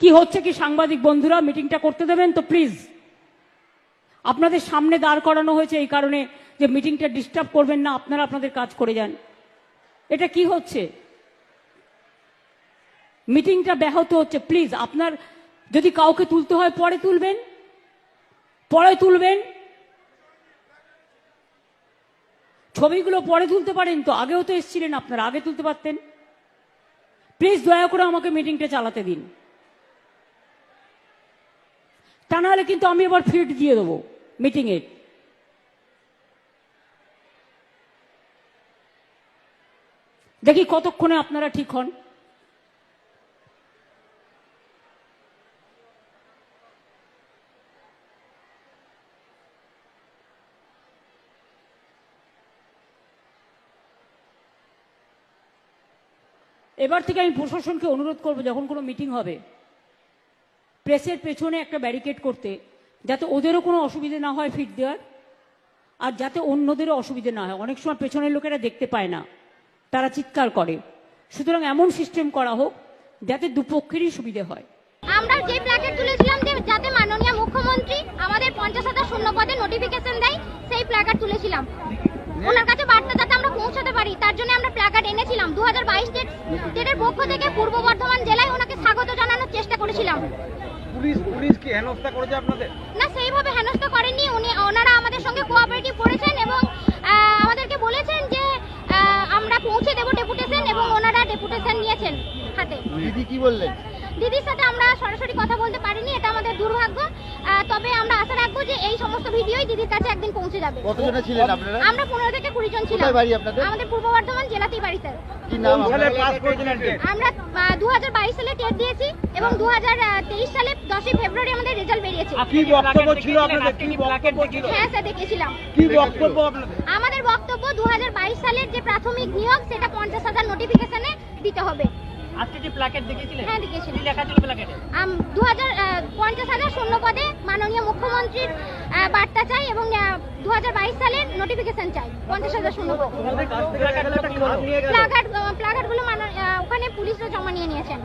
কি হচ্ছে কি সাংবাদিক বন্ধুরা মিটিংটা করতে দেবেন তো প্লিজ আপনাদের সামনে দাঁড় করানো হয়েছে এই কারণে যে মিটিংটা ডিস্টার্ব করবেন না, আপনারা আপনাদের কাজ করে যান। এটা কি হচ্ছে? মিটিংটা ব্যাহত হচ্ছে প্লিজ আপনার যদি কাউকে তুলতে হয়, পরে তুলবেন। পরে তুলবেন। ছবিগুলো পরে তুলতে পারেন তো, আগেও তো এসেছিলেন আপনারা, আগে তুলতে পারতেন। প্লিজ দয়া করে আমাকে মিটিংটা চালাতে দিন। তা নাহলে কিন্তু আমি এবার ফিট দিয়ে দেবো মিটিংয়ের দেখি কতক্ষণে আপনারা ঠিক হন। এবার থেকে আমি প্রশাসনকে অনুরোধ করব, যখন কোনো মিটিং হবে। প্রেসের পেছনে একটা ব্যারিকেড করতে, যাতে ওদেরও কোনো অসুবিধে না হয় ফিট দেওয়ার, আর যাতে অন্যদেরও অসুবিধে না হয়। অনেক সময় পেছনের লোকেরা দেখতে পায় না, তারা চিৎকার করে। সুতরাং এমন সিস্টেম করা হোক, যাতে দুপক্ষেরই সুবিধে হয়। আমরা যে প্ল্যাকেট তুলেছিলাম যাতে মাননীয় মুখ্যমন্ত্রী আমাদের পঞ্চাশ হাজার শূন্য পদে নোটিফিকেশন দেয়, সেই প্ল্যাকার্ড তুলেছিলাম। ওনার কাছে বার্তা যাতে আমরা পৌঁছাতে পারি, তার জন্য আমরা প্ল্যাকার্ড এনেছিলাম। দু হাজার বাইশ ডেটের পক্ষ থেকে পূর্ব বর্ধমান জেলায় ওনাকে স্বাগত জানানোর চেষ্টা করেছিলাম। পুলিশ পুলিশ কি হেনস্থা করেছে আপনাদের? না সেইভাবে হেনস্থা করেনি উনি ওনারা আমাদের সঙ্গে কোঅপারেটিভ করেছেন এবং আহ, আমাদেরকে বলেছেন যে আমরা পৌঁছে দেবো ডেপুটেশন এবং ওনারা ডেপুটেশন নিয়েছেন হাতে। দিদি কি বললেন? দিদির সাথে আমরা সরাসরি কথা বলতে পারিনি এটা আমাদের দুর্ভাগ্য। তবে আমরা আশা রাখব যে এই সমস্ত ভিডিওই দিদির কাছে একদিন পৌঁছে যাবে। কতজনে ছিলেন আপনারা? আমরা পনেরো থেকে কুড়ি জন ছিলাম। কোথায় বাড়ি আপনাদের? আমাদের পূর্ব বর্ধমান জেলাতেই বাড়ি স্যার কি নাম সালে পাস করেছিলেন আমরা দু হাজার বাইশ সালে টেট দিয়েছি এবং দু হাজার তেইশ সালে দশই ফেব্রুয়ারি আমাদের রেজাল্ট বেরিয়েছে। কি বক্তব্য ছিল আপনাদের? কি বক্তব্য ছিল? হ্যাঁ স্যার দেখেছিলাম। কি বক্তব্য আপনাদের? আমাদের বক্তব্য দু হাজার বাইশ সালের যে প্রাথমিক নিয়োগ সেটা পঞ্চাশ হাজার নোটিফিকেশনে দিতে হবে। আজকে যে প্ল্যাকেট দেখিয়েছিলেন হ্যাঁ দেখেছিলাম। কি লেখা ছিল প্ল্যাকেটে দু হাজার পঞ্চাশ হাজার শূন্য পদে মাননীয় মুখ্যমন্ত্রীর বার্তা চাই এবং দু হাজার বাইশ সালের নোটিফিকেশন চাই পঞ্চাশ হাজার শূন্য পদে। প্লাগার্ডগুলো ওখানে পুলিশরা জমা নিয়ে নিয়েছেন।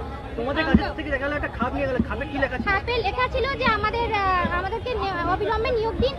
খাপে লেখা ছিল? যে আমাদের আমাদেরকে অবিলম্বে নিয়োগ দিন